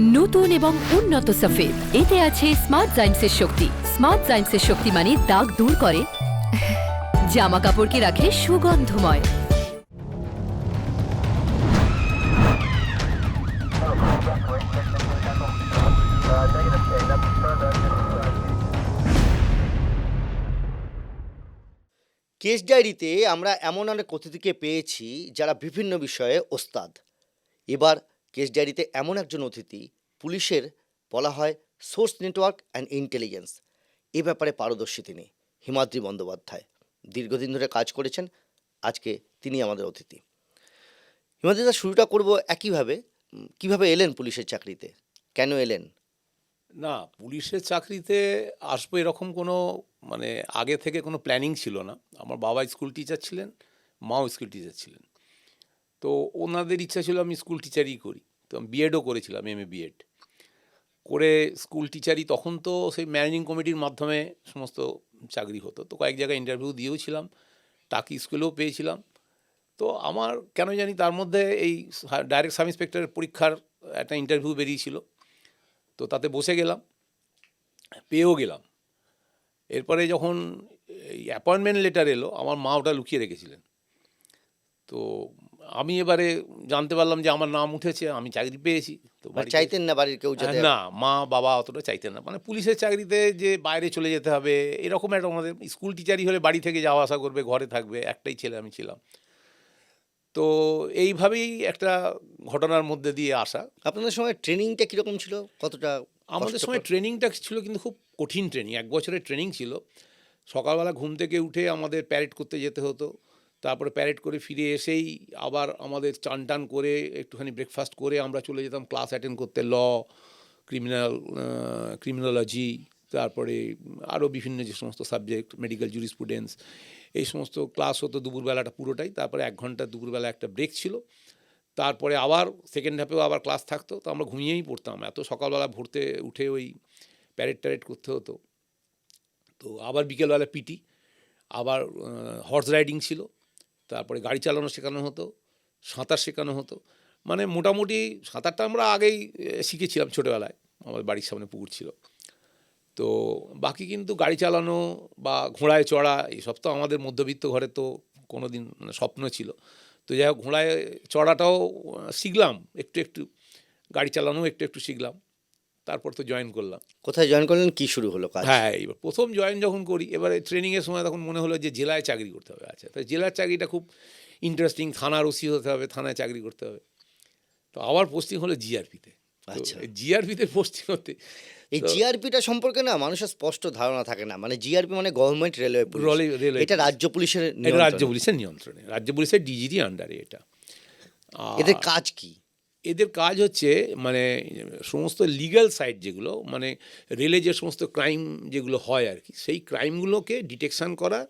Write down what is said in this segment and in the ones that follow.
নতুন এবং উন্নত সফেদ। এতে আছে স্মার্ট জাইমসের শক্তি। স্মার্ট জাইমসের শক্তি মানে দাগ দূর করে জামা কাপড়কে রাখে সুগন্ধময়। কেস ডায়েরিতে আমরা এমন অনেক অতিথিকে পেয়েছি যারা বিভিন্ন বিষয়ে ওস্তাদ। এবার কেস ডায়েরিতে এমন একজন অতিথি, পুলিশের বলা হয় সোর্স নেটওয়ার্ক অ্যান্ড ইন্টেলিজেন্স। এ ব্যাপারে পারদর্শী তিনি, হিমাদ্রি বন্দ্যোপাধ্যায়। দীর্ঘদিন ধরে কাজ করেছেন, আজকে তিনি আমাদের অতিথি। হিমাদ্রিদা শুরুটা করব একইভাবে। কীভাবে এলেন পুলিশের চাকরিতে? কেন এলেন? না, পুলিশের চাকরিতে আসব এরকম কোনো মানে আগে থেকে কোনো প্ল্যানিং ছিল না। আমার বাবা স্কুল টিচার ছিলেন, মাও স্কুল টিচার ছিলেন। তো ওনাদের ইচ্ছা ছিল আমি স্কুল টিচারই করি। তো আমি বিএডও করেছিলাম এম এ বিএড করে স্কুল টিচারই তখন তো সেই ম্যানেজিং কমিটির মাধ্যমে সমস্ত চাকরি হতো। তো কয়েক জায়গায় ইন্টারভিউ দিয়েও ছিলাম টাকি স্কুলেও পেয়েছিলাম। তো আমার কেন জানি তার মধ্যে এই ডাইরেক্ট সাব ইন্সপেক্টরের পরীক্ষার একটা ইন্টারভিউ বেরিয়েছিল তো তাতে বসে গেলাম, পেয়েও গেলাম। এরপরে যখন এই অ্যাপয়েন্টমেন্ট লেটার এলো, আমার মা ওটা লুকিয়ে রেখেছিলেন। তো আমি এবারে জানতে পারলাম যে আমার নাম উঠেছে আমি চাকরি পেয়েছি। তো মানে চাইতেন না বাড়ির কেউ না মা বাবা অতটা চাইতেন না। মানে পুলিশের চাকরিতে যে বাইরে চলে যেতে হবে এরকম একটা আমাদের স্কুল টিচারই হলে বাড়ি থেকে যাওয়া আসা করবে ঘরে থাকবে একটাই ছেলে আমি ছিলাম। তো এইভাবেই একটা ঘটনার মধ্যে দিয়ে আসা। আপনাদের সময় ট্রেনিংটা কীরকম ছিল? কতটা আমাদের সময় ট্রেনিংটা ছিল কিন্তু খুব কঠিন ট্রেনিং এক বছরের ট্রেনিং ছিল। সকালবেলা ঘুম থেকে উঠে আমাদের প্যারেড করতে যেতে হতো। তারপরে প্যারেড করে ফিরে এসেই আবার আমাদের চান টান করে একটুখানি ব্রেকফাস্ট করে আমরা চলে যেতাম ক্লাস অ্যাটেন্ড করতে ল ক্রিমিনাল ক্রিমিনোলজি তারপরে আরও বিভিন্ন যে সমস্ত সাবজেক্ট মেডিকেল জুরিসপ্রুডেন্স এই সমস্ত ক্লাস হতো দুপুরবেলাটা পুরোটাই, তারপরে এক ঘণ্টা দুপুরবেলা একটা ব্রেক ছিল। তারপরে আবার সেকেন্ড হাফেও আবার ক্লাস থাকতো, তো আমরা ঘুমিয়েই পড়তাম। এত সকালবেলা ভোরতে উঠে ওই প্যারেড ট্যারেড করতে হতো। তো আবার বিকেলবেলা পিটি আবার হর্স রাইডিং ছিল। তারপরে গাড়ি চালানো শেখানো হতো, সাঁতার শেখানো হতো। মানে মোটামুটি সাঁতারটা আমরা আগেই শিখেছিলাম ছোটোবেলায়। আমাদের বাড়ির সামনে পুকুর ছিল। তো বাকি কিন্তু গাড়ি চালানো বা ঘোড়ায় চড়া এইসব তো আমাদের মধ্যবিত্ত ঘরে তো কোনো দিন মানে স্বপ্ন ছিল। তো যাই হোক, ঘোড়ায় চড়াটাও শিখলাম, একটু একটু। গাড়ি চালানো একটু একটু শিখলাম। তারপর তো জয়েন করলাম। কোথায় জয়েন করলেন? কি শুরু হলো কাজ? হ্যাঁ এবার প্রথম জয়েন যখন করি এবারে ট্রেনিংয়ের সময় তখন মনে হলো যে জেলায় চাকরি করতে হবে। আচ্ছা তো জেলার চাকরিটা খুব ইন্টারেস্টিং থানার ওসি হতে হবে থানায় চাকরি করতে হবে। তো আবার পোস্টিং হলো জিআরপিতে আচ্ছা। জিআরপিতে পোস্টিং হতে। এই জিআরপিটা সম্পর্কে না মানুষের স্পষ্ট ধারণা থাকে না। মানে জিআরপি মানে গভর্নমেন্ট রেলওয়ে রেলওয়ে- এটা রাজ্য পুলিশের রাজ্য পুলিশের নিয়ন্ত্রণে। রাজ্য পুলিশের ডিজিটি আন্ডারে এটা। এদের কাজ কি? এদের কাজ হচ্ছে মানে সমস্ত লিগ্যাল সাইড যেগুলো মানে রেলে যে সমস্ত ক্রাইম যেগুলো হয় আর কি, সেই ক্রাইমগুলোকে ডিটেকশান করা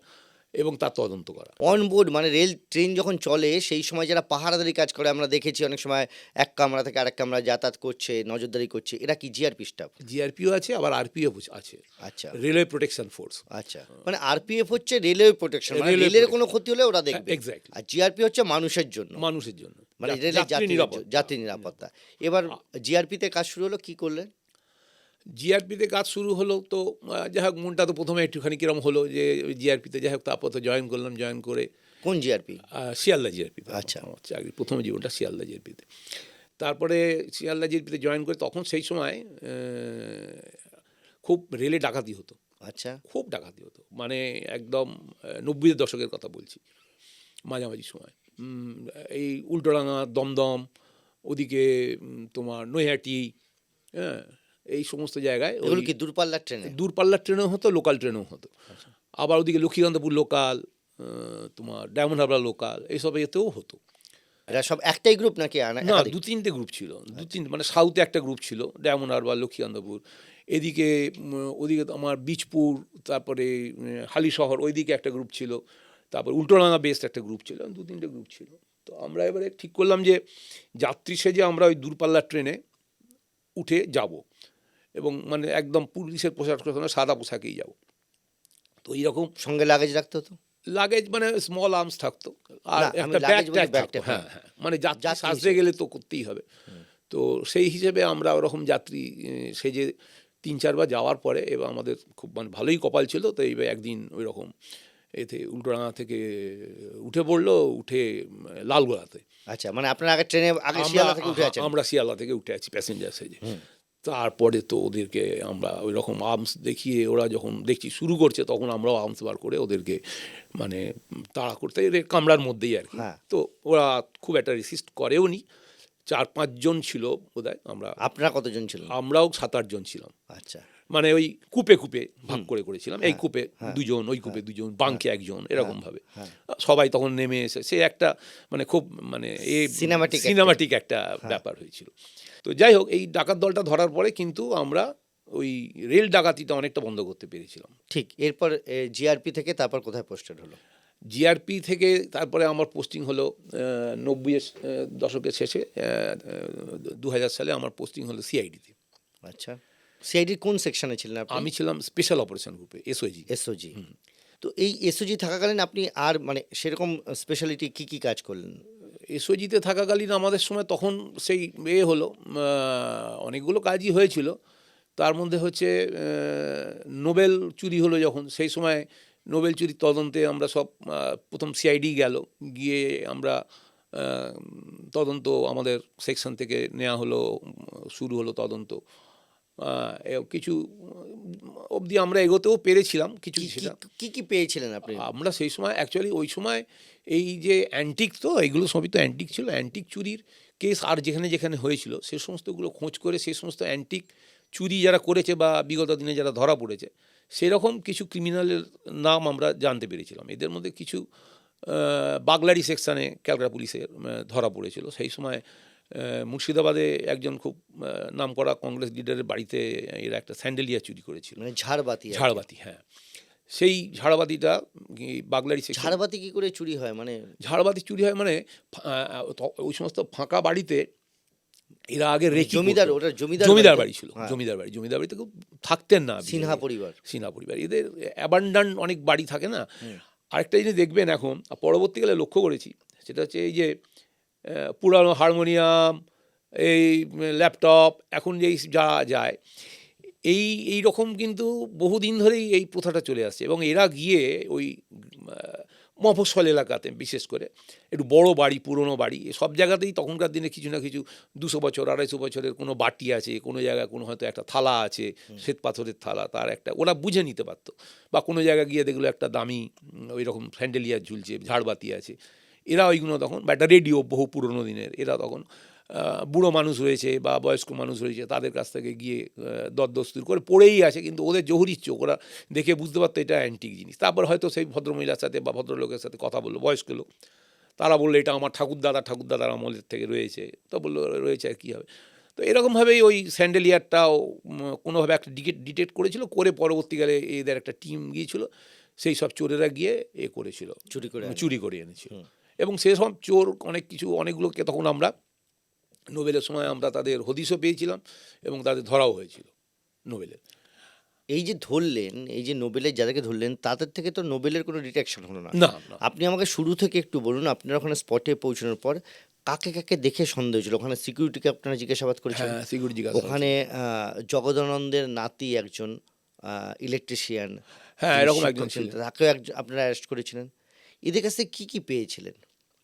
এবং তার তদন্ত করা। অন বোর্ড মানে রেল ট্রেন যখন চলে সেই সময় যারা পাহারাদারি কাজ করে আমরা দেখেছি অনেক সময় এক কামরা থেকে আরেক কামরা যাতায়াত করছে নজরদারি করছে। এরা কি জিআরপি স্টাফ জিআরপিও আছে আবার আরপিএফ আছে। আচ্ছা। রেলওয়ে প্রোটেকশন ফোর্স আচ্ছা। মানে আরপিএফ হচ্ছে রেলওয়ে প্রোটেকশন মানে রেলের কোনো ক্ষতি হলে ওরা দেখবে। Exactly. আর জিআরপি হচ্ছে মানুষের জন্য। মানুষের জন্য। মানে রেলের যাত্রী যাত্রী নিরাপত্তা। যাত্রী নিরাপত্তা। এবার জিআরপিতে কাজ শুরু হলো কি করলেন? জিআরপিতে কাজ শুরু হলো তো যাই হোক মনটা তো প্রথমে একটুখানি কিরম হলো যে জিআরপিতে যাই হোক তারপর তো জয়েন করলাম জয়েন করে কোন জিআরপি? শিয়ালদা জিআরপিতে আচ্ছা। আমার চাকরি প্রথম জীবনটা শিয়ালদা জিআরপিতে তারপরে শিয়ালদা জিআরপিতে জয়েন করে তখন সেই সময় খুব রেলে ডাকাতি হতো। আচ্ছা। খুব ডাকাতি হতো। মানে একদম নব্বইয়ের দশকের কথা বলছি মাঝামাঝি সময়। এই উল্টোডাঙা দমদম ওদিকে তোমার নৈহাটি হ্যাঁ এই সমস্ত জায়গায় ওই এগুলো কি দূরপাল্লার ট্রেনে? দূরপাল্লার ট্রেনেও হতো লোকাল ট্রেনেও হতো। আবার ওদিকে লক্ষ্মীকান্তপুর লোকাল তোমার ডায়মন্ড হারবার লোকাল এইসব এতেও হতো। এরা সব একটাই গ্রুপ নাকি না দু তিনটে গ্রুপ ছিল। দু তিনটে মানে সাউথে একটা গ্রুপ ছিল ডায়মন্ড হারবার লক্ষ্মীকান্তপুর। এদিকে ওদিকে তো আমার বীজপুর তারপরে হালিশহর ওইদিকে একটা গ্রুপ ছিল। তারপর উল্টোডাঙা বেস্ট একটা গ্রুপ ছিল দু তিনটে গ্রুপ ছিল। তো আমরা এবারে ঠিক করলাম যে যাত্রী সেজে আমরা ওই দূরপাল্লার ট্রেনে উঠে যাব। এবং মানে একদম পুলিশের পোশাক পরে সাদা পোশাকেই যাব। তো এইরকম সঙ্গে লাগেজ রাখতে হতো? লাগেজ মানে স্মল আর্মস থাকতো। আর একটা ব্যাগ থাকতো হ্যাঁ হ্যাঁ মানে যাত্রী সাজতে গেলে তো করতেই হবে। তো সেই হিসেবে আমরা ওরকম যাত্রী সেজে তিন চারবার যাওয়ার পরে এবার আমাদের খুব মানে ভালোই কপাল ছিল তো এইবার একদিন ওই রকম এতে উল্টোডাঙা থেকে উঠে পড়ল উঠে লালগোলাতে। আচ্ছা মানে আপনার আগে ট্রেনে আগে আমরা- শিয়ালদা থেকে উঠে আছেন? আমরা শিয়ালদা থেকে উঠে আছি প্যাসেঞ্জার সেজে তারপরে তো ওদেরকে আমরা ওই রকম আর্মস দেখিয়ে ওরা যখন দেখছি শুরু করছে তখন আমরাও আর্মস বার করে ওদেরকে মানে তাড়া করতে এদের কামরার মধ্যেই আর কি। হ্যাঁ। তো ওরা খুব একটা রেসিস্ট করেও নি। চার পাঁচজন ছিল বোধহয় আমরা আপনারা কতজন ছিল আমরাও সাত আটজন ছিলাম। আচ্ছা। মানে ওই কূপে কূপে ভাগ করে করেছিলাম। এই কূপে দুজন ওই কূপে দুজন বাঙ্কে একজন এরকম ভাবে। সবাই তখন নেমে এসে সে একটা মানে খুব মানে এ একটা- সিনেমাটিক একটা ব্যাপার হয়েছিল। তো যাই হোক এই ডাকাত দলটা ধরার পরে কিন্তু আমরা ওই রেল ডাকাতিটা অনেকটা বন্ধ করতে পেরেছিলাম। ঠিক এরপর জিআরপি থেকে তারপর কোথায় পোস্টেড হলো? জিআরপি থেকে তারপরে আমার পোস্টিং হলো নব্বই দশকের শেষে দু হাজার সালে আমার পোস্টিং হলো সিআইডিতে আচ্ছা। সিআইডির কোন সেকশনে ছিলেন আপনি? আমি ছিলাম স্পেশাল অপারেশন গ্রুপে এসওজি এসওজি তো এই এসওজি থাকাকালীন আপনি আর মানে সেরকম স্পেশালিটি কি কি কাজ করলেন? এসওজিতে থাকাকালীন আমাদের সময় তখন সেই এ হলো অনেকগুলো কাজই হয়েছিল। তার মধ্যে হচ্ছে নোবেল চুরি হলো যখন সেই সময় নোবেল চুরির তদন্তে আমরা সব প্রথম সিআইডি গেল। গিয়ে আমরা তদন্ত আমাদের সেকশন থেকে নেওয়া হলো শুরু হলো তদন্ত। কিছু অবধি আমরা এগোতেও পেরেছিলাম কিছু কি- সেটা। কি- কি পেয়েছিলেন আপনি? আমরা সেই সময় অ্যাকচুয়ালি ওই সময় এই যে অ্যান্টিক তো এগুলো সবই তো অ্যান্টিক ছিল অ্যান্টিক চুরির কেস আর যেখানে যেখানে হয়েছিল সে সমস্তগুলো খোঁজ করে সেই সমস্ত অ্যান্টিক চুরি যারা করেছে বা বিগত দিনে যারা ধরা পড়েছে সেরকম কিছু ক্রিমিনালের নাম আমরা জানতে পেরেছিলাম। এদের মধ্যে কিছু বাগলারি সেকশানে ক্যালকাটা পুলিশের ধরা পড়েছিল। সেই সময় মুর্শিদাবাদে একজন খুব আহ, নামকরা কংগ্রেস লিডারের বাড়িতে এরা একটা স্যান্ডেলিয়া চুরি করেছিল। মানে ঝাড়বাতি ঝাড়বাতি হ্যাঁ। সেই ঝাড়বাতিটা বাগলারি ঝাড়বাতি কি করে চুরি হয়? মানে ঝাড়বাতি চুরি হয় মানে ওই সমস্ত ফাঁকা বাড়িতে এরা আগে রেকি জমিদার করতো। ওটা জমিদার জমিদার বাড়ি ছিল হ্যাঁ। জমিদার বাড়ি। জমিদার বাড়িতে কেউ থাকতেন না সিনহা পরিবার। সিনহা পরিবার। এদের অ্যাবান্ডান্ট অনেক বাড়ি থাকে না। আরেকটা জিনিস দেখবেন এখন পরবর্তীকালে লক্ষ্য করেছি সেটা হচ্ছে এই যে পুরানো হারমোনিয়াম এই ল্যাপটপ এখন যেই যা যায় এই এই রকম কিন্তু বহুদিন ধরেই এই প্রথাটা চলে আসছে এবং এরা গিয়ে ওই মফস্বল এলাকাতে বিশেষ করে একটু বড় বাড়ি পুরনো বাড়ি সব জায়গাতেই তখনকার দিনে কিছু না কিছু দুশো বছর আড়াইশো বছরের কোনো বাটি আছে কোনো জায়গায় কোনো হয়তো একটা থালা আছে শ্বেত পাথরের থালা তার একটা ওরা বুঝে নিতে পারতো। বা কোনো জায়গায় গিয়ে দেখল একটা দামি ওই রকম স্যান্ডেলিয়ার ঝুলছে ঝাড়বাতি আছে এরা ওইগুলো তখন বা একটা রেডিও বহু পুরনো দিনের এরা তখন বুড়ো মানুষ রয়েছে বা বয়স্ক মানুষ রয়েছে তাদের কাছ থেকে গিয়ে দরদস্তুর করে পড়েই আছে কিন্তু ওদের জহুরির চোখ ওরা দেখে বুঝতে পারতো এটা অ্যান্টিক জিনিস। তারপর হয়তো সেই ভদ্রমহিলার সাথে বা ভদ্রলোকের সাথে কথা বলল বয়স্ক লোক। তারা বলল এটা আমার ঠাকুরদাদা ঠাকুরদাদার আমলের থেকে রয়েছে। তো বলল রয়েছে আর কী হবে? তো এরকমভাবেই ওই স্যান্ডেলিয়ারটাও কোনোভাবে একটা ডিকেট ডিটেক্ট করেছিল করে পরবর্তীকালে এদের একটা টিম গিয়েছিল সেই সব চোরেরা গিয়ে এ করেছিল। চুরি করে চুরি করে এনেছিল। এবং সেসব চোর অনেক কিছু অনেকগুলোকে তখন আমরা নোবেলের সময় আমরা তাদের হদিসও পেয়েছিলাম এবং তাদের ধরাও হয়েছিল নোবেলের। এই যে ধরলেন এই যে নোবেলের যাদেরকে ধরলেন তাদের থেকে তো নোবেলের কোনো ডিটেকশন হলো না। না আপনি আমাকে শুরু থেকে একটু বলুন আপনারা ওখানে স্পটে পৌঁছানোর পর কাকে কাকে দেখে সন্দেহ হয়েছিল? ওখানে সিকিউরিটিকে আপনারা জিজ্ঞাসাবাদ করেছিলেন হ্যাঁ সিকিউরিটি ওখানে জগদানন্দের নাতি একজন ইলেকট্রিশিয়ান হ্যাঁ, এরকম একজন ছিলেন। তাকেও একজন আপনারা অ্যারেস্ট করেছিলেন। এদের কাছে কি কি পেয়েছিলেন?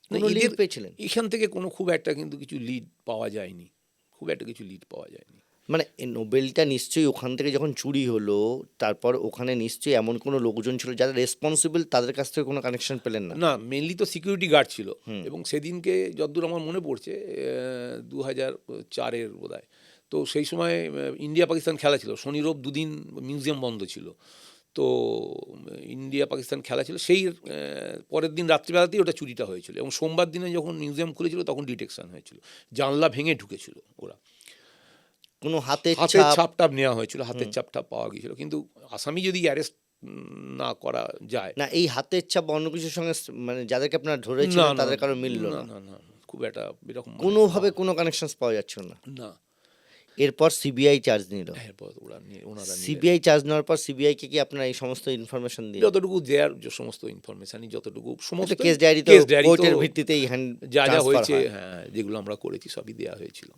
কোনো লিড পেয়েছিলেন? এখান থেকে কোনো খুব একটা কিন্তু কিছু লিড পাওয়া যায়নি। খুব একটা কিছু লিড পাওয়া যায়নি। মানে এই নোবেলটা নিশ্চয়ই ওখান থেকে যখন চুরি হলো তারপর ওখানে নিশ্চয়ই এমন কোনো লোকজন ছিল যারা রেসপন্সিবল তাদের কাছ থেকে কোনো কানেকশন পেলেন না? না মেনলি তো সিকিউরিটি গার্ড ছিল। এবং সেদিনকে যতদূর আমার মনে পড়ছে দু হাজার চারের বোধ তো সেই সময় ইন্ডিয়া পাকিস্তান খেলা ছিল। শনি রোব দুদিন মিউজিয়াম বন্ধ ছিল। তো ইন্ডিয়া পাকিস্তান খেলা ছিল সেই পরের দিন রাত্রিবেলাতেই ওটা চুরিটা হয়েছিল এবং সোমবার দিনে যখন মিউজিয়াম খুলেছিল তখন ডিটেকশন হয়েছিল। জানলা ভেঙে ঢুকেছিল ওরা। কোনো হাতে হাতের ছাপ টাপ নেওয়া হয়েছিল হাতের ছাপ টাপ পাওয়া গিয়েছিল। কিন্তু আসামি যদি অ্যারেস্ট না করা যায় না এই হাতের ছাপ অন্য কিছুর সঙ্গে মানে যাদেরকে আপনারা ধরেছিলেন তাদের কারও মিললো না না। না না খুব একটা এরকম মানে কোনোভাবে কোনো কানেকশন পাওয়া যাচ্ছিল না। না। এরপর সিবিআই চার্জ নিল। এরপর ওরা ওনারা সিবিআই চার্জ নেওয়ার পর সিবিআই কে কি আপনারা এই সমস্ত ইনফরমেশন দিয়ে যতটুকু দেয়ার যে সমস্ত ইনফরমেশনই যতটুকু সমস্ত কেস ডায়েরি তো কোর্টের ভিত্তিতেই হ্যান্ড যা যা হয়েছে হ্যাঁ। যেগুলো আমরা করেছি সবই দেওয়া হয়েছিল।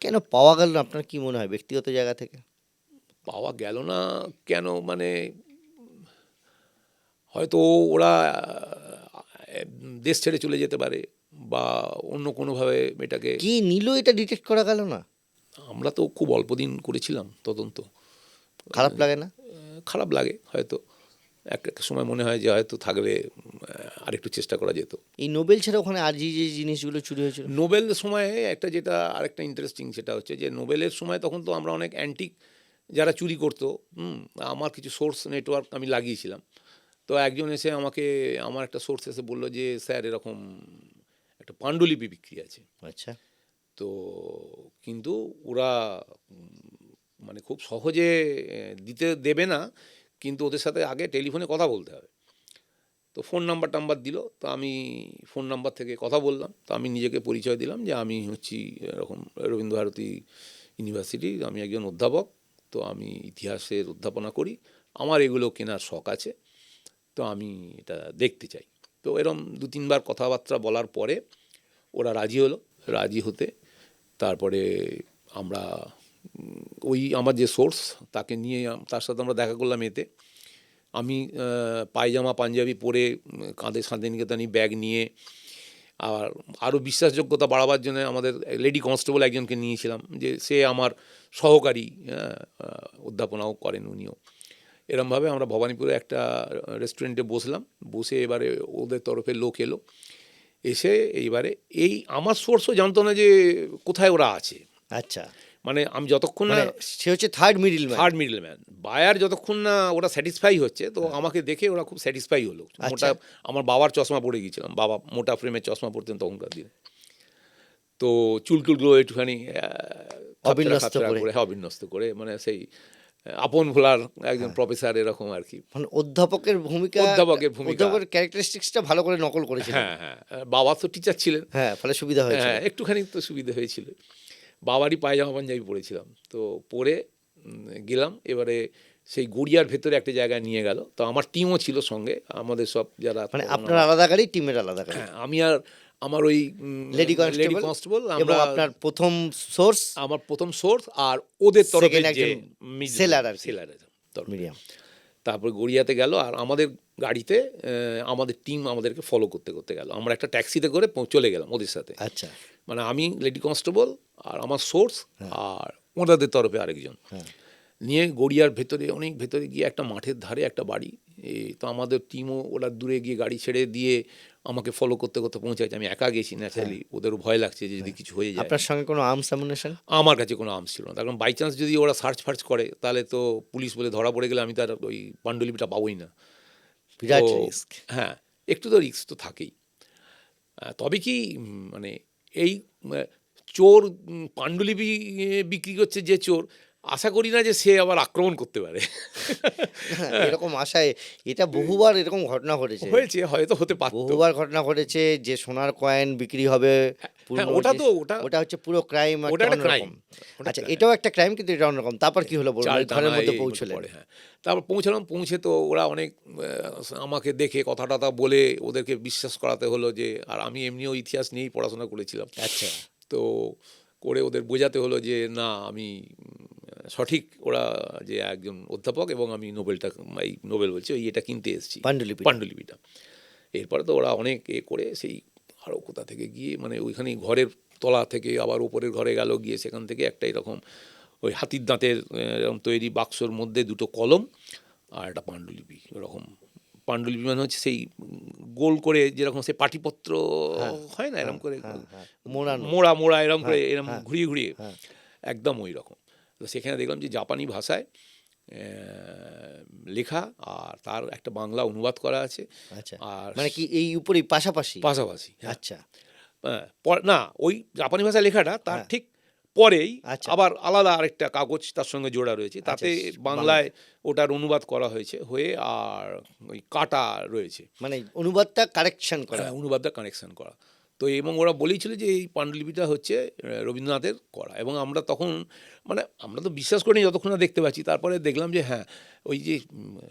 কেন পাওয়া গেল না? আপনার কি মনে হয় ব্যক্তিগত জায়গা থেকে? পাওয়া গেল না কেন? মানে হয়তো ওরা দেশ ছেড়ে চলে যেতে পারে বা অন্য কোনোভাবে এটাকে কি নিল এটা ডিটেক্ট করা গেল না? আমরা তো খুব অল্প দিন করেছিলাম তদন্ত। খারাপ লাগে না? খারাপ লাগে হয়তো। এক এক সময় মনে হয় যে হয়তো থাকলে আরেকটু চেষ্টা করা যেত। এই নোবেল ছাড়া ওখানে আর যে যে জিনিসগুলো চুরি হয়েছিল? নোবেল সময়ে একটা যেটা আরেকটা ইন্টারেস্টিং সেটা হচ্ছে যে নোবেলের সময় তখন তো আমরা অনেক অ্যান্টিক যারা চুরি করতো আমার কিছু সোর্স নেটওয়ার্ক আমি লাগিয়েছিলাম। তো একজন এসে আমাকে আমার একটা সোর্স এসে বলল যে স্যার এরকম একটা পাণ্ডুলিপি বিক্রি আছে। আচ্ছা। তো কিন্তু ওরা মানে খুব সহজে দিতে দেবে না, কিন্তু ওদের সাথে আগে টেলিফোনে কথা বলতে হবে। তো ফোন নাম্বার টাম্বার দিল, তো আমি ফোন নাম্বার থেকে কথা বললাম। তো আমি নিজেকে পরিচয় দিলাম যে আমি হচ্ছি, এরকম রবীন্দ্রভারতী ইউনিভার্সিটি, আমি একজন অধ্যাপক। তো আমি ইতিহাসের অধ্যাপনা করি। আমার এগুলো কেনার শখ আছে। তো আমি এটা দেখতে চাই। তো এরম দু তিনবার কথাবার্তা বলার পরে ওরা রাজি হলো। রাজি হতে তারপরে আমরা, ওই আমার যে সোর্স, তাকে নিয়ে তার সাথে আমরা দেখা করলাম এতে। আমি পায়জামা, পাঞ্জাবি পরে, কাঁধে শান্তিনিকেতনী ব্যাগ নিয়ে, আর আরও বিশ্বাসযোগ্যতা বাড়াবার জন্য আমাদের লেডি কনস্টেবল একজনকে নিয়েছিলাম, যে সে আমার সহকারী অধ্যাপনাও করেন উনিও। এরমভাবে আমরা ভবানীপুরে একটা রেস্টুরেন্টে বসলাম, বসে এবারে ওদের তরফে লোক এলো। এসে এইবারে এই আমার সোর্সও জানতো না যে কোথায় ওরা আছে। আচ্ছা। মানে আমি যতক্ষণ না মানে সে হচ্ছে third middle third middle man buyer যতক্ষণ না ওরা স্যাটিসফাই হচ্ছে তো আমাকে দেখে ওরা খুব স্যাটিসফাই হলো। মোটা আমার বাবার চশমা পরে গিয়েছিলাম বাবা মোটা ফ্রেমের চশমা পরতেন তখনকার দিনে। তো চুল টুলগুলো একটুখানি অবিন্যস্ত করে। হ্যাঁ অবিন্যস্ত করে মানে সেই আপন ভোলার একজন প্রফেসর এরকম আর কি। মানে অধ্যাপকের ভূমিকা অধ্যাপকের ভূমিকা। অধ্যাপকের ক্যারেক্টারিস্টিক্সটা ভালো করে নকল করেছিল হ্যাঁ হ্যাঁ। বাবা তো টিচার ছিলেন। হ্যাঁ ফলে সুবিধা হয়েছে হ্যাঁ একটুখানি তো সুবিধা হয়েছিল। বাবারই পায়জামা পাঞ্জাবি পড়েছিলাম তো পরে গেলাম এবারে সেই গড়িয়ার ভেতরে একটা জায়গায় নিয়ে গেল। তো আমার টিমও ছিল সঙ্গে। আমাদের সব যারা মানে আপনার আলাদা গাড়ি টিমের আলাদা গাড়ি। হ্যাঁ, আমি আর আমার ওই লেডি লেডি কনস্টেবল আমরা আপনার প্রথম সোর্স আমার প্রথম সোর্স আর ওদের তরফে যে seller আর। Seller medium. তারপর গড়িয়াতে গেল আর আমাদের গাড়িতে আমাদের টিম আমাদেরকে ফলো করতে করতে গেল। আমরা একটা ট্যাক্সিতে করে চলে গেলাম ওদের সাথে। আচ্ছা। মানে আমি লেডি কনস্টেবল আর আমার সোর্স আর ওনাদের তরফে আরেকজন। হ্যাঁ। নিয়ে গড়িয়ার ভেতরে অনেক ভেতরে গিয়ে একটা মাঠের ধারে একটা বাড়ি তো আমাদের টিমও ওরা দূরে গিয়ে গাড়ি ছেড়ে দিয়ে আমাকে ফলো করতে করতে পৌঁছাচ্ছে আমি একা গেছি ন্যাচারালি ওদেরও ভয় লাগছে যে যদি কিছু হয়ে যায়। আপনার সঙ্গে কোনো আর্মস অ্যামুনেশন আমার কাছে কোনো আর্মস ছিল না। কারণ বাই চান্স যদি ওরা সার্চ ফার্চ করে তাহলে তো পুলিশ বলে ধরা পড়ে গেলে আমি তার ওই পাণ্ডুলিপিটা পাবোই না। রিস্ক হ্যাঁ একটু তো রিস্ক তো থাকেই। তবে কি মানে এই চোর পাণ্ডুলিপি বিক্রি করছে যে চোর আশা করি না যে সে আবার আক্রমণ করতে পারে। এরকম আশায় এটা বহুবার এরকম ঘটনা ঘটেছে। হয়েছে হয়তো হতে পারে বহুবার ঘটনা ঘটেছে যে সোনার কয়েন বিক্রি হবে হ্যাঁ, ওটা তো ওটা ওটা হচ্ছে পুরো ক্রাইম ওটা একটা crime, আচ্ছা এটাও একটা ক্রাইম কিন্তু এটা অন্যরকম। তারপর কি হলো বলুন? ঘরের মধ্যে পরে, হ্যাঁ। তারপর পৌঁছলাম পৌঁছে তো ওরা অনেক আমাকে দেখে কথা টথা বলে ওদেরকে বিশ্বাস করাতে হলো যে আর আমি এমনিও ইতিহাস নিয়েই পড়াশোনা করেছিলাম। আচ্ছা। তো করে ওদের বোঝাতে হলো যে না আমি সঠিক ওরা যে একজন অধ্যাপক এবং আমি নোবেলটা এই নোবেল বলছি ওই এটা কিনতে এসেছি। পাণ্ডুলিপি পাণ্ডুলিপিটা। এরপরে তো ওরা অনেক এ করে সেই আরও কোথা থেকে গিয়ে মানে ওইখানে ঘরের তলা থেকে আবার উপরের ঘরে গেল গিয়ে সেখান থেকে একটা এরকম ওই হাতির দাঁতের এরকম তৈরি বাক্সর মধ্যে দুটো কলম আর একটা পাণ্ডুলিপি এরকম পাণ্ডুলিপি মানে হচ্ছে সেই গোল করে যেরকম সে পাটিপত্র হয়। না এরকম করে হ্যাঁ, হ্যাঁ, মোড়া মোড়া এরকম করে এরকম হ্যাঁ, ঘুরিয়ে ঘুরিয়ে। হ্যাঁ। একদম ওই রকম। তো সেখানে দেখলাম যে জাপানি ভাষায় লেখা আর তার একটা বাংলা অনুবাদ করা আছে। আচ্ছা। আর মানে কি এই উপরেই পাশাপাশি? পাশাপাশি হ্যাঁ। আচ্ছা। হ্যাঁ, না ওই জাপানি ভাষায় লেখাটা তার হ্যাঁ। ঠিক পরেই আচ্ছা। আবার আলাদা আরেকটা কাগজ তার সঙ্গে জোড়া রয়েছে। তাতে আচ্ছা, বাংলায় ওটার অনুবাদ করা হয়েছে হয়ে আর ওই কাটা রয়েছে। মানে অনুবাদটা কারেকশন করা। হ্যাঁ, অনুবাদটা কানেকশন করা। তো এবং ওরা বলেইছিল যে এই পাণ্ডুলিপিটা হচ্ছে রবীন্দ্রনাথের করা। এবং আমরা তখন মানে আমরা তো বিশ্বাস করিনি যতক্ষণ না দেখতে পাচ্ছি। তারপরে দেখলাম যে হ্যাঁ ওই যে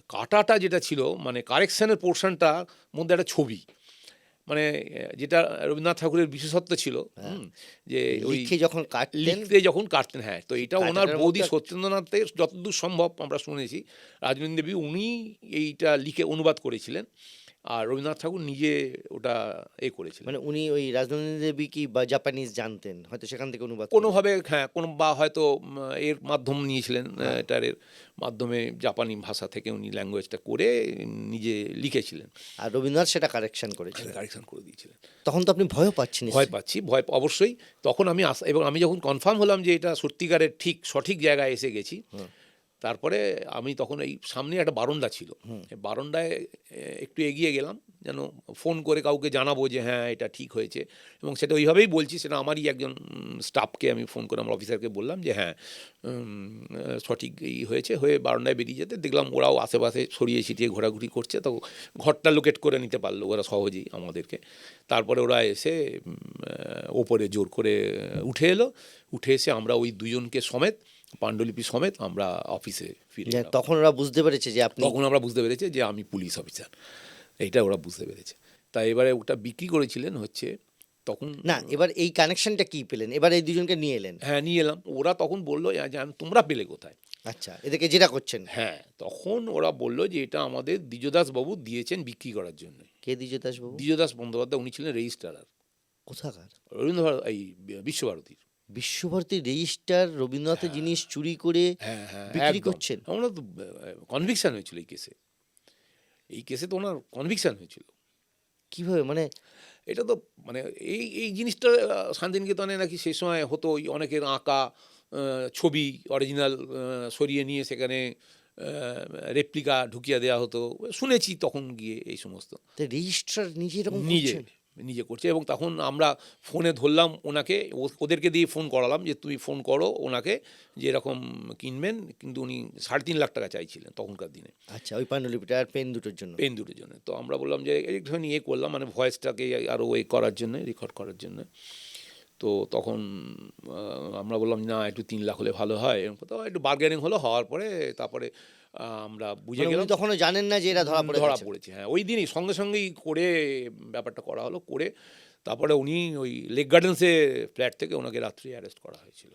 কাটাটা যেটা ছিল মানে কারেকশানের পোর্শনটার মধ্যে একটা ছবি। মানে যেটা রবীন্দ্রনাথ ঠাকুরের বিশেষত্ব ছিল হুম, যে ওই যখন লিখতে যখন কাটতেন হ্যাঁ। তো এটা ওনার বৌদি সত্যেন্দ্রনাথের যতদূর সম্ভব আমরা শুনেছি রাজনীতি দেবী উনি এইটা লিখে অনুবাদ করেছিলেন। আর রবীন্দ্রনাথ ঠাকুর নিজে ওটা এ করেছিলেন। মানে উনি ওই রাজনন্দিনী দেবী কি বা জাপানিজ জানতেন? হয়তো সেখান থেকে অনুবাদ কোনোভাবে হ্যাঁ কোনো বা হয়তো এর মাধ্যম নিয়েছিলেন আহ, এটার এর মাধ্যমে জাপানি ভাষা থেকে উনি ল্যাঙ্গুয়েজটা করে নিজে লিখেছিলেন। আর রবীন্দ্রনাথ সেটা কারেকশন করেছিলেন। কারেকশন করে দিয়েছিলেন। তখন তো আপনি ভয়ও পাচ্ছেন ভয় পাচ্ছি ভয় অবশ্যই। তখন আমি আস এবং আমি যখন কনফার্ম হলাম যে এটা সত্যিকারের ঠিক সঠিক জায়গায় এসে গেছি তারপরে আমি তখন এই সামনে একটা বারন্দা ছিল। বারন্দায় একটু এগিয়ে গেলাম যেন ফোন করে কাউকে জানাব যে হ্যাঁ এটা ঠিক হয়েছে। এবং সেটা ওইভাবেই বলছি সেটা আমারই একজন স্টাফকে আমি ফোন করে আমার অফিসারকে বললাম যে হ্যাঁ সঠিক এই হয়েছে। হয়ে বারান্দায় বেরিয়ে যেতে দেখলাম ওরাও আশেপাশে ছড়িয়ে ছিটিয়ে ঘোরাঘুরি করছে। তো ঘরটা লোকেট করে নিতে পারল ওরা সহজেই আমাদেরকে। তারপরে ওরা এসে ওপরে জোর করে উঠে এলো। উঠে এসে আমরা ওই দুজনকে সমেত পাণ্ডুলিপি সমেত আমরা অফিসে ফিরে তখন ওরা বুঝতে পেরেছে যে আপনি তখন আমরা বুঝতে পেরেছি যে আমি পুলিশ অফিসার এইটা ওরা বুঝতে পেরেছে। তাই এবারে ওটা বিক্রি করেছিলেন হচ্ছে তখন না এবার এই কানেকশনটা কি পেলেন? এবার এই দুজনকে নিয়ে এলেন। হ্যাঁ নিয়ে এলাম। ওরা তখন বলল যে আমি তোমরা পেলে কোথায়? আচ্ছা এদেরকে যেটা করছেন। হ্যাঁ তখন ওরা বলল যে এটা আমাদের দ্বিজদাস বাবু দিয়েছেন বিক্রি করার জন্য। কে দ্বিজয় দাসবাবু দ্বিজদাস বন্দ্যোপাধ্যায় উনি ছিলেন রেজিস্ট্রার কোথাকার? রবীন্দ্রভার এই বিশ্বভারতীর। বিশ্বভারতীর রেজিস্টার রবীন্দ্রনাথের জিনিস চুরি করে হ্যাঁ হ্যাঁ বিক্রি। করছেন। আমরা তো কনভিকশন হয়েছিল এই কেসে এই কেসে তো ওনার কনভিকশন হয়েছিল। কীভাবে? মানে এটা তো মানে এই এই জিনিসটা শান্তিনিকেতনে নাকি সেই সময় হতো ওই অনেকের আঁকা ছবি অরিজিনাল সরিয়ে নিয়ে সেখানে রেপ্লিকা ঢুকিয়ে দেওয়া হতো। শুনেছি তখন গিয়ে এই সমস্ত। রেজিস্ট্রার নিজে এরকম নিজে? নিজে করছে এবং তখন আমরা ফোনে ধরলাম ওনাকে ওদেরকে দিয়ে ফোন করালাম যে তুমি ফোন করো ওনাকে যে এরকম কিনবেন। কিন্তু উনি সাড়ে তিন লাখ টাকা চাইছিলেন তখনকার দিনে। আচ্ছা ওই পাণ্ডুলিপিটা আর পেন দুটোর জন্য? পেন দুটোর জন্য। তো আমরা বললাম যে একটুখানি ইয়ে করলাম মানে ভয়েসটাকে আরও ওয়ে করার জন্য রেকর্ড করার জন্য। তো তখন আমরা বললাম না একটু তিন লাখ হলে ভালো হয়। তো একটু বার্গেনিং হলো হওয়ার পরে তারপরে আমরা বুঝে মানে গেলাম। তখনও জানেন না যে এরা ধরা পড়ে ধরা পড়েছে হ্যাঁ। ওই দিনই সঙ্গে সঙ্গেই করে ব্যাপারটা করা হলো করে তারপরে উনি ওই লেক গার্ডেন্সে ফ্ল্যাট থেকে ওনাকে রাত্রি অ্যারেস্ট করা হয়েছিল।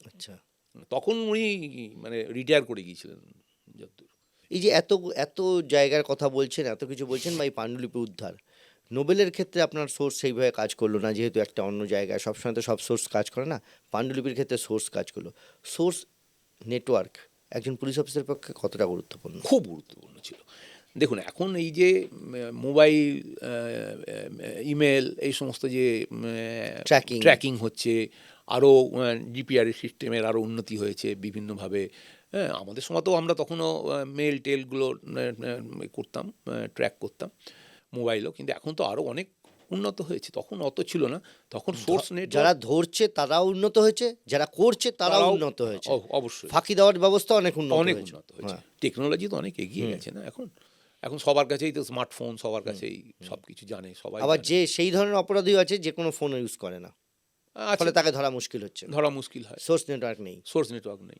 আচ্ছা। তখন উনি মানে রিটায়ার করে গিয়েছিলেন যতদূর এই যে এত এত জায়গার কথা বলছেন এত কিছু বলছেন বা এই পাণ্ডুলিপি উদ্ধার। নোবেলের ক্ষেত্রে আপনার সোর্স সেইভাবে কাজ করল না যেহেতু একটা অন্য জায়গায় সবসময় তো সব সোর্স কাজ করে না। পাণ্ডুলিপির ক্ষেত্রে সোর্স কাজ করল। সোর্স নেটওয়ার্ক একজন পুলিশ অফিসারের পক্ষে কতটা গুরুত্বপূর্ণ? খুব গুরুত্বপূর্ণ ছিল। দেখুন এখন এই যে মোবাইল ইমেল এই সমস্ত যে ট্র্যাকিং ট্র্যাকিং হচ্ছে আরও জিপিআর সিস্টেমের আরও উন্নতি হয়েছে বিভিন্নভাবে। হ্যাঁ আমাদের সময় তো আমরা তখনও মেল টেলগুলো করতাম ট্র্যাক করতাম মোবাইলও কিন্তু এখন তো আরও অনেক উন্নত হয়েছে তখন অত ছিল না তখন সোর্স নেট যারা ধরছে তারা উন্নত হয়েছে যারা করছে তারা উন্নত হয়েছে। অবশ্যই। ফাঁকি দেওয়ার ব্যবস্থা অনেক উন্নত অনেক উন্নত হয়েছে। হ্যাঁ। টেকনোলজি তো অনেক এগিয়ে গেছে না? এখন এখন সবার কাছেই তো স্মার্টফোন সবার কাছেই সব কিছু জানে সবাই আবার যে সেই ধরনের অপরাধীও আছে যে কোনো ফোন ইউজ করে না। আছে, ফলে তাকে ধরা মুশকিল হচ্ছে। ধরা মুশকিল হয়। সোর্স নেটওয়ার্ক নেই। সোর্স নেটওয়ার্ক নেই।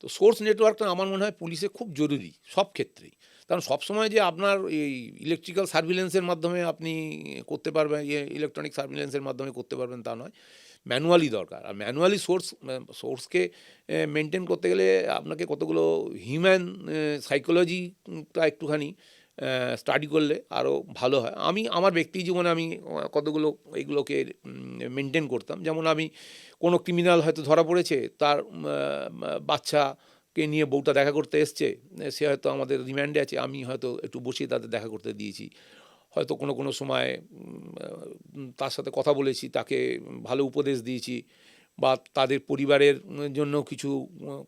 তো সোর্স নেটওয়ার্কটা আমার মনে হয় পুলিশে খুব জরুরি সব ক্ষেত্রেই। কারণ সবসময় যে আপনার এই ইলেকট্রিক্যাল সার্ভিলেন্সের মাধ্যমে আপনি করতে পারবেন ইয়ে ইলেকট্রনিক সার্ভিলেন্সের মাধ্যমে করতে পারবেন তা নয়। ম্যানুয়ালি দরকার। আর ম্যানুয়ালি সোর্স সোর্সকে মেনটেন করতে গেলে আপনাকে কতগুলো হিউম্যান সাইকোলজিটা একটুখানি স্টাডি করলে আরও ভালো হয়। আমি আমার ব্যক্তি জীবনে আমি কতগুলো এইগুলোকে মেনটেন করতাম। যেমন আমি কোনো ক্রিমিনাল হয়তো ধরা পড়েছে তার উম, বাচ্চাকে নিয়ে বউটা দেখা করতে এসছে সে হয়তো আমাদের রিমান্ডে আছে, আমি হয়তো একটু বসিয়ে তাদের দেখা করতে দিয়েছি। হয়তো কোনো কোনো সময় তার সাথে কথা বলেছি, তাকে ভালো উপদেশ দিয়েছি বা তাদের পরিবারের জন্য কিছু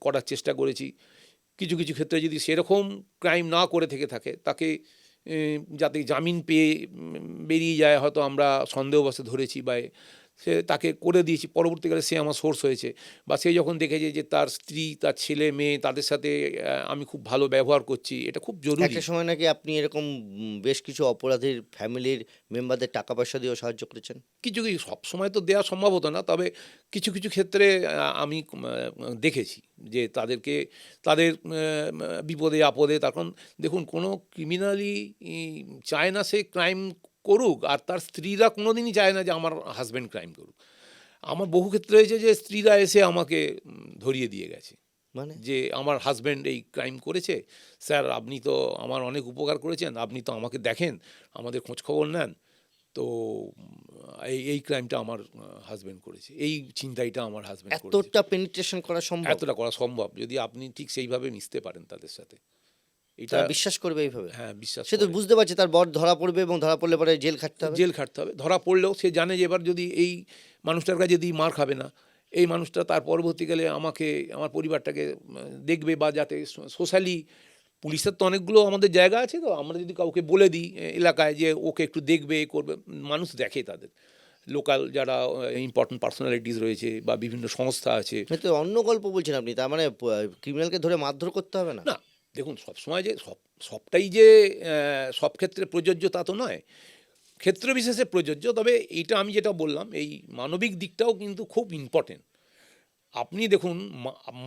করার চেষ্টা করেছি। কিছু কিছু ক্ষেত্রে যদি সেরকম ক্রাইম না করে থেকে থাকে, তাকে যাতে জামিন পেয়ে বেরিয়ে যায়, হয়তো আমরা সন্দেহবশে ধরেছি বা সে তাকে করে দিয়েছি পরবর্তীকালে সে আমার সোর্স হয়েছে। বা সে যখন দেখেছে যে তার স্ত্রী তার ছেলে মেয়ে তাদের সাথে আমি খুব ভালো ব্যবহার করছি এটা খুব জরুরি। একটা সময় নাকি আপনি এরকম বেশ কিছু অপরাধীর ফ্যামিলির মেম্বারদের টাকা পয়সা দিয়েও সাহায্য করেছেন? কিছু কিছু সব সময় তো দেওয়া সম্ভব হতো না তবে কিছু কিছু ক্ষেত্রে আমি দেখেছি যে তাদেরকে তাদের বিপদে আপদে তখন দেখুন কোনো ক্রিমিনালি চায় না সে ক্রাইম করুক আর তার স্ত্রীরা কোনোদিনই চায় না যে আমার হাজব্যান্ড ক্রাইম করুক। আমার বহু ক্ষেত্রে হয়েছে যে স্ত্রীরা এসে আমাকে ধরিয়ে দিয়ে গেছে। মানে? যে আমার হাজব্যান্ড এই ক্রাইম করেছে স্যার আপনি তো আমার অনেক উপকার করেছেন আপনি তো আমাকে দেখেন আমাদের খোঁজ খবর নেন তো এই এই ক্রাইমটা আমার হাজব্যান্ড করেছে। এই চিন্তাইটা আমার হাজব্যান্ড এতটা পেনিট্রেশন করা সম্ভব? এতটা করা সম্ভব। যদি আপনি ঠিক সেইভাবে মিশতে পারেন তাদের সাথে। এটা বিশ্বাস করবে এইভাবে। হ্যাঁ বিশ্বাস সে তো বুঝতে পারছে তার বর ধরা পড়বে এবং ধরা পড়লে পরে জেল খাটতে হবে। জেল খাটতে হবে। ধরা পড়লেও সে জানে যে এবার যদি এই মানুষটার কাছে যদি মার খাবে না এই মানুষটা তার পরবর্তীকালে আমাকে আমার পরিবারটাকে দেখবে বা যাতে সোশ্যালি পুলিশের তো অনেকগুলো আমাদের জায়গা আছে তো আমরা যদি কাউকে বলে দিই এলাকায় যে ওকে একটু দেখবে করবে মানুষ দেখে তাদের। লোকাল যারা ইম্পর্টেন্ট পার্সোনালিটিস রয়েছে বা বিভিন্ন সংস্থা আছে। অন্য গল্প বলছেন আপনি তার মানে ক্রিমিনালকে ধরে মারধর করতে হবে না? না দেখুন সবসময় যে, সব, সবটাই যে সব ক্ষেত্রে প্রযোজ্য তা তো নয়। ক্ষেত্র বিশেষে প্রযোজ্য, তবে এইটা আমি যেটা বললাম, এই মানবিক দিকটাও কিন্তু খুব ইম্পর্টেন্ট আপনি দেখুন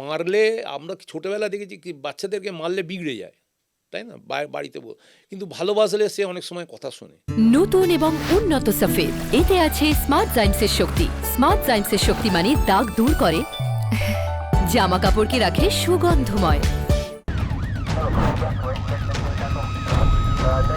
মারলে আমরা ছোটোবেলা দেখেছি কি, বাচ্চাদেরকে মারলে বিগড়ে যায়, তাই না? বাড়িতে কিন্তু ভালোবাসলে সে অনেক সময় কথা শোনে। নতুন এবং উন্নত সফেদ এতে আছে স্মার্ট সায়েন্সের শক্তি। স্মার্ট সায়েন্সের শক্তি মানে দাগ দূর করে, জামা কাপড়কে রাখে সুগন্ধময়। Uh,